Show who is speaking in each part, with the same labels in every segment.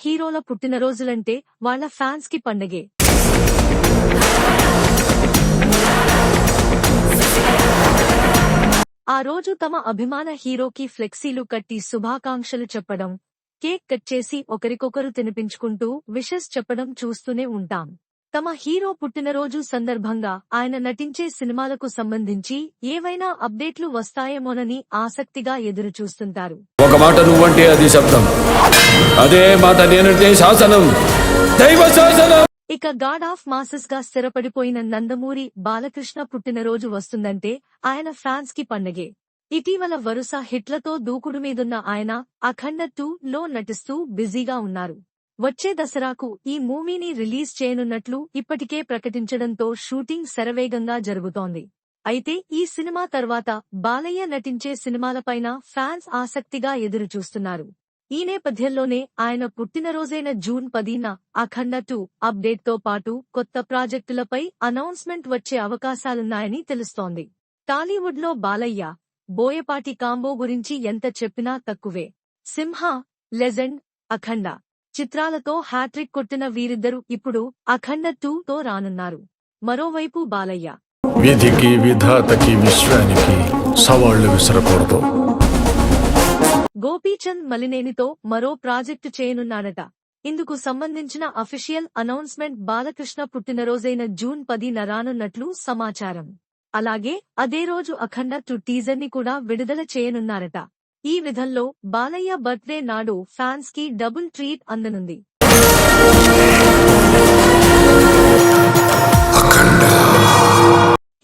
Speaker 1: హీరోల పుట్టినరోజులంటే వాళ్ళ ఫ్యాన్స్కి పండగే. ఆ రోజు తమ అభిమాన హీరోకి ఫ్లెక్సీలు కట్టి శుభాకాంక్షలు చెప్పడం కేక్ కట్ చేసి ఒకరికొకరు తినిపించుకుంటూ విషెస్ చెప్పడం చూస్తూనే ఉంటాం. తమ హీరో పుట్టినరోజు సందర్భంగా ఆయన నటించే సినిమాలకు సంబంధించి ఏవైనా అప్డేట్లు వస్తాయేమోనని ఆసక్తిగా ఎదురుచూస్తుంటారు.
Speaker 2: ఒక మాట నువ్వంటే అది శబ్దం అదే మాట నేనంటే శాసనం. దైవ శాసనం.
Speaker 1: ఇక గాడ్ ఆఫ్ మాసెస్గా స్థిరపడిపోయిన నందమూరి బాలకృష్ణ పుట్టినరోజు వస్తుందంటే ఆయన ఫ్యాన్స్కి పండగే. ఇటీవల వరుస హిట్లతో దూకుడు మీదున్న ఆయన అఖండ టూ లో నటిస్తూ బిజీగా ఉన్నారు. వచ్చే దసరాకు ఈ మూవీని రిలీజ్ చేయనున్నట్లు ఇప్పటికే ప్రకటించడంతో షూటింగ్ శరవేగంగా జరుగుతోంది. అయితే ఈ సినిమా తర్వాత బాలయ్య నటించే సినిమాలపైన ఫ్యాన్స్ ఆసక్తిగా ఎదురుచూస్తున్నారు. ఈ నేపథ్యంలోనే ఆయన పుట్టినరోజైన జూన్ పదిన అఖండ టూ అప్డేట్తో పాటు కొత్త ప్రాజెక్టులపై అనౌన్స్మెంట్ వచ్చే అవకాశాలున్నాయని తెలుస్తోంది. టాలీవుడ్లో బాలయ్య బోయపాటి కాంబో గురించి ఎంత చెప్పినా తక్కువే. సింహ లెజెండ్ అఖండ. చిత్రాలతో హ్యాట్రిక్ కొట్టిన వీరిద్దరూ ఇప్పుడు అఖండ టూ తో రానున్నారు. మరోవైపు బాలయ్య.
Speaker 3: విధికి విధాతకి విశ్వానికి సవాళ్ళు విసరకూడదు.
Speaker 1: గోపీచంద్ మలినేనితో మరో ప్రాజెక్టు చేయనున్నాడట. ఇందుకు సంబంధించిన అఫీషియల్ అనౌన్స్మెంట్ బాలకృష్ణ పుట్టినరోజైన జూన్ పదిన రానున్నట్లు సమాచారం. అలాగే అదే రోజు అఖండ టు టీజర్ని కూడా విడుదల చేయనున్నారట. ఈ విధంలో బాలయ్య బర్త్డే నాడు ఫ్యాన్స్కి డబుల్ ట్రీట్ అందనుంది.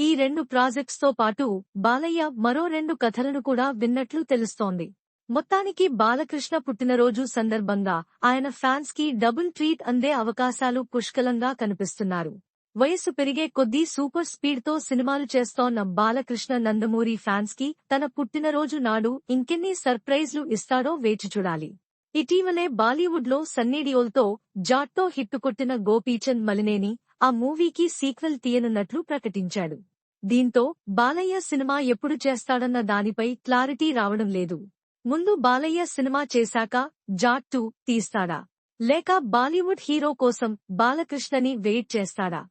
Speaker 1: ఈ రెండు ప్రాజెక్ట్స్తో పాటు బాలయ్య మరో రెండు కథలను కూడా విన్నట్లు తెలుస్తోంది. మొత్తానికి బాలకృష్ణ పుట్టినరోజు సందర్భంగా ఆయన ఫ్యాన్స్కి డబుల్ ట్రీట్ అందే అవకాశాలు పుష్కలంగా కనిపిస్తున్నారు. వయస్సు పెరిగే కొద్దీ సూపర్ స్పీడ్తో సినిమాలు చేస్తోన్న బాలకృష్ణ నందమూరి ఫ్యాన్స్కి తన పుట్టినరోజు నాడు ఇంకెన్ని సర్ప్రైజ్లు ఇస్తాడో వేచి చూడాలి. ఇటీవలే బాలీవుడ్లో సన్నీడియోల్తో జాట్తో హిట్టు కొట్టిన గోపీచంద్ మలినేని ఆ మూవీకి సీక్వెల్ తీయనున్నట్లు ప్రకటించాడు. దీంతో బాలయ్య సినిమా ఎప్పుడు చేస్తాడన్న దానిపై క్లారిటీ రావడం లేదు. ముందు బాలయ్య సినిమా చేశాక జాట్ టూ తీస్తాడా? లేక బాలీవుడ్ హీరో కోసం బాలకృష్ణని వెయిట్ చేస్తాడా?